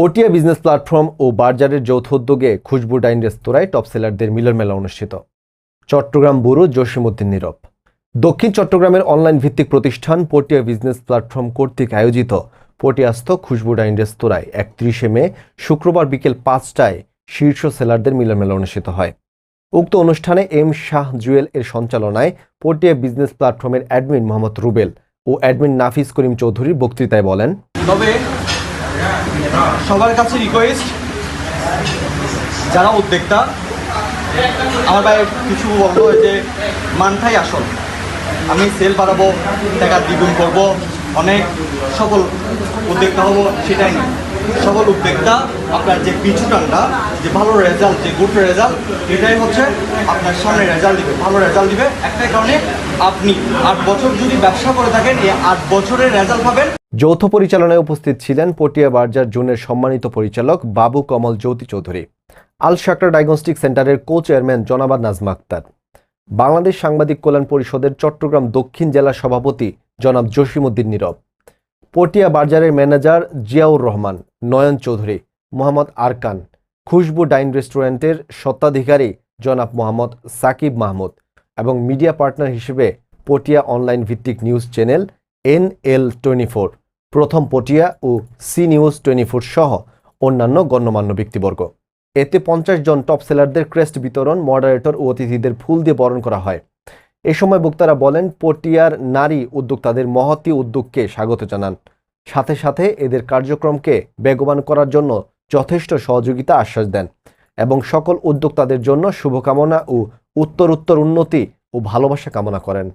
Patiya business platform ও বার্জারের যৌথ উদ্যোগে খুশবু ডাইন রেস্তোরাঁয় টপ সেলারদের মিলন মেলা অনুষ্ঠিত। চট্টগ্রাম ব্যুরো জসিমউদ্দিন নীরব। দক্ষিণ চট্টগ্রামের অনলাইন ভিত্তিক প্রতিষ্ঠান পটিয়া বিজনেস প্ল্যাটফর্ম কর্তৃক আয়োজিত পটিয়াস্থ খুশবু ডাইন রেস্তোরাঁয় একত্রিশে মে, শুক্রবার বিকেল পাঁচটায় শীর্ষ সেলারদের মিলন মেলা অনুষ্ঠিত হয়। উক্ত অনুষ্ঠানে এম শাহ জুয়েল এর সঞ্চালনায় পটিয়া বিজনেস প্ল্যাটফর্মের অ্যাডমিন মোহাম্মদ রুবেল ও অ্যাডমিন নাফিস করিম চৌধুরীর বক্তৃতায় বলেন, তবে সবার কাছে রিকোয়েস্ট যারা উদ্যোক্তা, আমার ভাই কিছু বলব যে মানটাই আসল। আমি সেল বাড়াবো, টাকা দ্বিগুণ করব, অনেক সকল উদ্যোক্তা হব, সেটাই নয় সকল উদ্যোক্তা, আপনার যে পিছু টানটা যে ভালো রেজাল্ট যে গুড রেজাল্ট এটাই হচ্ছে আপনার সামনে রেজাল্ট দিবে, ভালো রেজাল্ট দিবে। একটাই কারণে আপনি আট বছর যদি ব্যবসা করে থাকেন, এই আট বছরের রেজাল্ট পাবেন। যৌথ পরিচালনায় উপস্থিত ছিলেন পটিয়া বার্জার জোনের সম্মানিত পরিচালক বাবু কমল জ্যোতি চৌধুরী, আল শাকরা ডায়াগনস্টিক সেন্টারের কো চেয়ারম্যান জনাবাদ নাজমা আক্তার, বাংলাদেশ সাংবাদিক কল্যাণ পরিষদের চট্টগ্রাম দক্ষিণ জেলার সভাপতি জনাব জসিমউদ্দিন নীরব পটিয়া বার্জারের ম্যানেজার জিয়াউর রহমান, নয়ন চৌধুরী, মোহাম্মদ আরকান, খুশবু ডাইন রেস্টুরেন্টের স্বত্বাধিকারী জনাব মোহাম্মদ সাকিব মাহমুদ এবং মিডিয়া পার্টনার হিসেবে পটিয়া অনলাইন ভিত্তিক নিউজ চ্যানেল এন এল প্রথম পটিয়া ও সি নিউজ টোয়েন্টি ফোর সহ অন্যান্য গণ্যমান্য ব্যক্তিবর্গ। এতে পঞ্চাশ জন টপ সেলারদের ক্রেস্ট বিতরণ, মডারেটর ও অতিথিদের ফুল দিয়ে বরণ করা হয়। এ সময় বক্তারা বলেন, পটিয়ার নারী উদ্যোক্তাদের মহতী উদ্যোগকে স্বাগত জানান। সাথে সাথে এদের কার্যক্রমকে বেগবান করার জন্য যথেষ্ট সহযোগিতা আশ্বাস দেন এবং সকল উদ্যোক্তাদের জন্য শুভকামনা ও উত্তরোত্তর উত্তর উন্নতি ও ভালোবাসা কামনা করেন।